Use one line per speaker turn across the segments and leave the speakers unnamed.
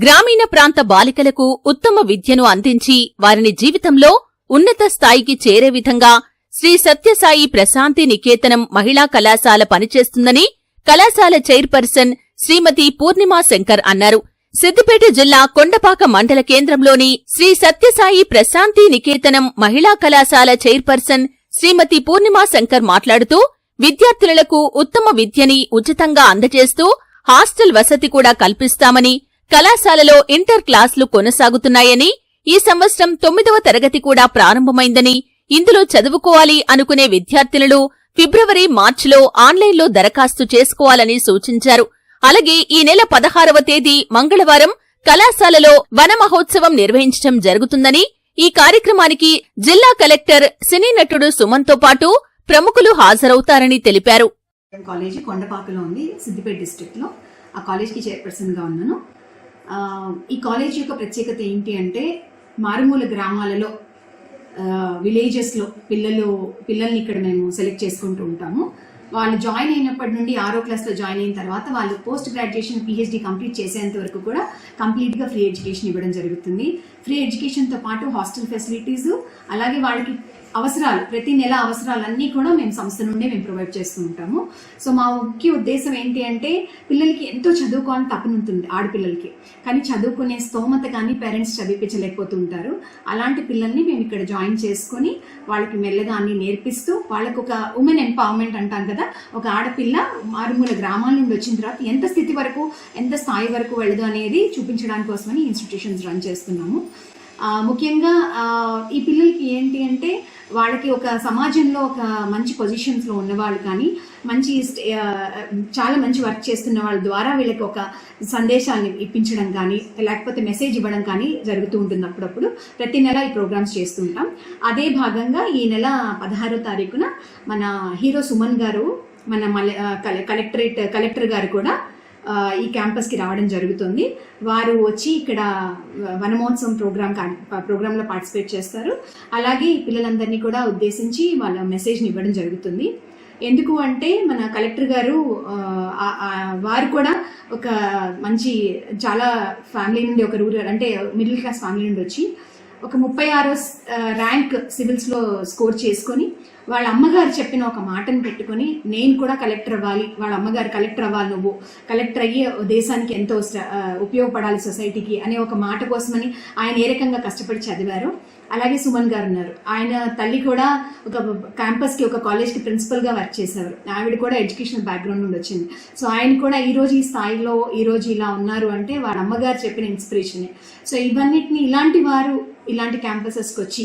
గ్రామీణ ప్రాంత బాలికలకు ఉత్తమ విద్యను అందించి వారిని జీవితంలో ఉన్నత స్థాయికి చేరే విధంగా శ్రీ సత్యసాయి ప్రశాంతి నికేతనం మహిళా కళాశాల పనిచేస్తుందని కళాశాల చైర్పర్సన్ శ్రీమతి పూర్ణిమా శంకర్ అన్నారు. సిద్దిపేట జిల్లా కొండపాక మండల కేంద్రంలోని శ్రీ సత్యసాయి ప్రశాంతి నికేతనం మహిళా కళాశాల చైర్పర్సన్ శ్రీమతి పూర్ణిమా శంకర్ మాట్లాడుతూ విద్యార్థులకు ఉత్తమ విద్యని ఉచితంగా అందజేస్తూ హాస్టల్ వసతి కూడా కల్పిస్తామని కళాశాలలో ఇంటర్ క్లాసులు కొనసాగుతున్నాయని ఈ సంవత్సరం తొమ్మిదవ తరగతి కూడా ప్రారంభమైందని ఇందులో చదువుకోవాలి అనుకునే విద్యార్థినులు ఫిబ్రవరి మార్చిలో ఆన్లైన్లో దరఖాస్తు చేసుకోవాలని సూచించారు. అలాగే ఈ నెల పదహారవ తేదీ మంగళవారం కళాశాలలో వన మహోత్సవం నిర్వహించడం జరుగుతుందని ఈ కార్యక్రమానికి జిల్లా కలెక్టర్ సినీ నటుడు సుమన్తో పాటు ప్రముఖులు హాజరవుతారని తెలిపారు.
కాలేజీ కొండపాకలో ఉంది సిద్దిపేట డిస్ట్రిక్ట్లో. ఆ కాలేజీకి చైర్పర్సన్గా ఉన్నాను. ఈ కాలేజ్ యొక్క ప్రత్యేకత ఏంటి అంటే మారుమూల గ్రామాలలో విలేజెస్లో పిల్లలు పిల్లల్ని ఇక్కడ మేము సెలెక్ట్ చేసుకుంటూ ఉంటాము. వాళ్ళు జాయిన్ అయినప్పటి నుండి ఆరో క్లాస్లో జాయిన్ అయిన తర్వాత వాళ్ళు పోస్ట్ గ్రాడ్యుయేషన్ పిహెచ్డి కంప్లీట్ చేసేంత వరకు కూడా కంప్లీట్గా ఫ్రీ ఎడ్యుకేషన్ ఇవ్వడం జరుగుతుంది. ఫ్రీ ఎడ్యుకేషన్తో పాటు హాస్టల్ ఫెసిలిటీస్ అలాగే వాళ్ళకి అవసరాలు ప్రతి నెల అవసరాలన్నీ కూడా మేము సంస్థ నుండే మేము ప్రొవైడ్ చేస్తూ ఉంటాము. సో మా ముఖ్య ఉద్దేశం ఏంటి అంటే పిల్లలకి ఎంతో చదువుకోవాలని తపనుంటుంది ఆడపిల్లలకి. కానీ చదువుకునే స్తోమత కానీ పేరెంట్స్ చదివిపించలేకపోతుంటారు. అలాంటి పిల్లల్ని మేము ఇక్కడ జాయిన్ చేసుకొని వాళ్ళకి మెల్లగా అన్ని నేర్పిస్తూ వాళ్ళకు ఒక ఉమెన్ ఎంపవర్మెంట్ అంటాం కదా ఒక ఆడపిల్ల మారుమూల గ్రామాల నుండి వచ్చిన తర్వాత ఎంత స్థితి వరకు ఎంత స్థాయి వరకు వెళ్ళదు అనేది చూపించడానికి కోసమని ఇన్స్టిట్యూషన్స్ రన్ చేస్తున్నాము. ముఖ్యంగా ఈ పిల్లలకి ఏంటి అంటే వాళ్ళకి ఒక సమాజంలో ఒక మంచి పొజిషన్స్లో ఉన్నవాళ్ళు కానీ మంచి చాలా మంచి వర్క్ చేస్తున్న వాళ్ళ ద్వారా వీళ్ళకి ఒక సందేశాన్ని ఇప్పించడం కానీ లేకపోతే మెసేజ్ ఇవ్వడం కానీ జరుగుతూ ఉంటుంది అప్పుడప్పుడు. ప్రతి నెల ఈ ప్రోగ్రామ్స్ చేస్తూ ఉంటాం. అదే భాగంగా ఈ నెల పదహారో తారీఖున మన హీరో సుమన్ గారు మన మల కలె- కలెక్టరేట్ కలెక్టర్ గారు కూడా ఈ క్యాంపస్కి రావడం జరుగుతుంది. వారు వచ్చి ఇక్కడ వనమహోత్సవం ప్రోగ్రామ్ ప్రోగ్రాంలో పార్టిసిపేట్ చేస్తారు. అలాగే పిల్లలందరినీ కూడా ఉద్దేశించి వాళ్ళ మెసేజ్ని ఇవ్వడం జరుగుతుంది. ఎందుకు అంటే మన కలెక్టర్ గారు వారు కూడా ఒక మంచి చాలా ఫ్యామిలీ నుండి ఒక రూరల్ అంటే మిడిల్ క్లాస్ ఫ్యామిలీ నుండి వచ్చి ఒక ముప్పై ఆరో ర్యాంక్ సివిల్స్లో స్కోర్ చేసుకొని వాళ్ళ అమ్మగారు చెప్పిన ఒక మాటను పెట్టుకొని నేను కూడా కలెక్టర్ అవ్వాలి వాళ్ళ అమ్మగారు కలెక్టర్ అవ్వాలి నువ్వు. కలెక్టర్ అయ్యి దేశానికి ఎంతో ఉపయోగపడాలి సొసైటీకి అనే ఒక మాట కోసమని ఆయన ఏ రకంగా కష్టపడి చదివారు అలాగే సుమన్ గారు ఉన్నారు. ఆయన తల్లి కూడా ఒక క్యాంపస్కి ఒక కాలేజ్కి ప్రిన్సిపల్గా వర్క్ చేసేవారు. ఆవిడ కూడా ఎడ్యుకేషనల్ బ్యాక్గ్రౌండ్ నుండి వచ్చింది. సో ఆయన కూడా ఈరోజు ఈ స్థాయిలో ఈ రోజు ఇలా ఉన్నారు అంటే వాళ్ళ అమ్మగారు చెప్పిన ఇన్స్పిరేషనే సో ఇవన్నిటిని ఇలాంటి వారు ఇలాంటి క్యాంపసెస్కి వచ్చి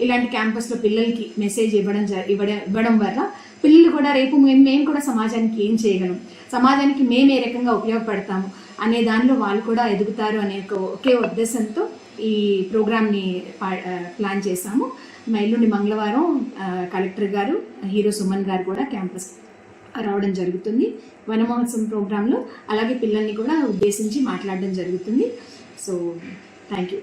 ఇలాంటి క్యాంపస్లో పిల్లలకి మెసేజ్ ఇవ్వడం జ- ఇవ్వడం ఇవ్వడం వల్ల పిల్లలు కూడా రేపు మేము మేము కూడా సమాజానికి ఏం చేయగలం? సమాజానికి మేము ఏ రకంగా ఉపయోగపడతాము? అనే దానిలో వాళ్ళు కూడా ఎదుగుతారు అనే ఒక ఒకే ఉద్దేశంతో ఈ ప్రోగ్రామ్ని పా- ప్లాన్ చేశాము. మా ఎల్లుండి మంగళవారం కలెక్టర్ గారు హీరో సుమన్ గారు కూడా క్యాంపస్ రావడం జరుగుతుంది. వనమహోత్సవం ప్రోగ్రాంలో అలాగే పిల్లల్ని కూడా ఉద్దేశించి మాట్లాడడం జరుగుతుంది. So thank you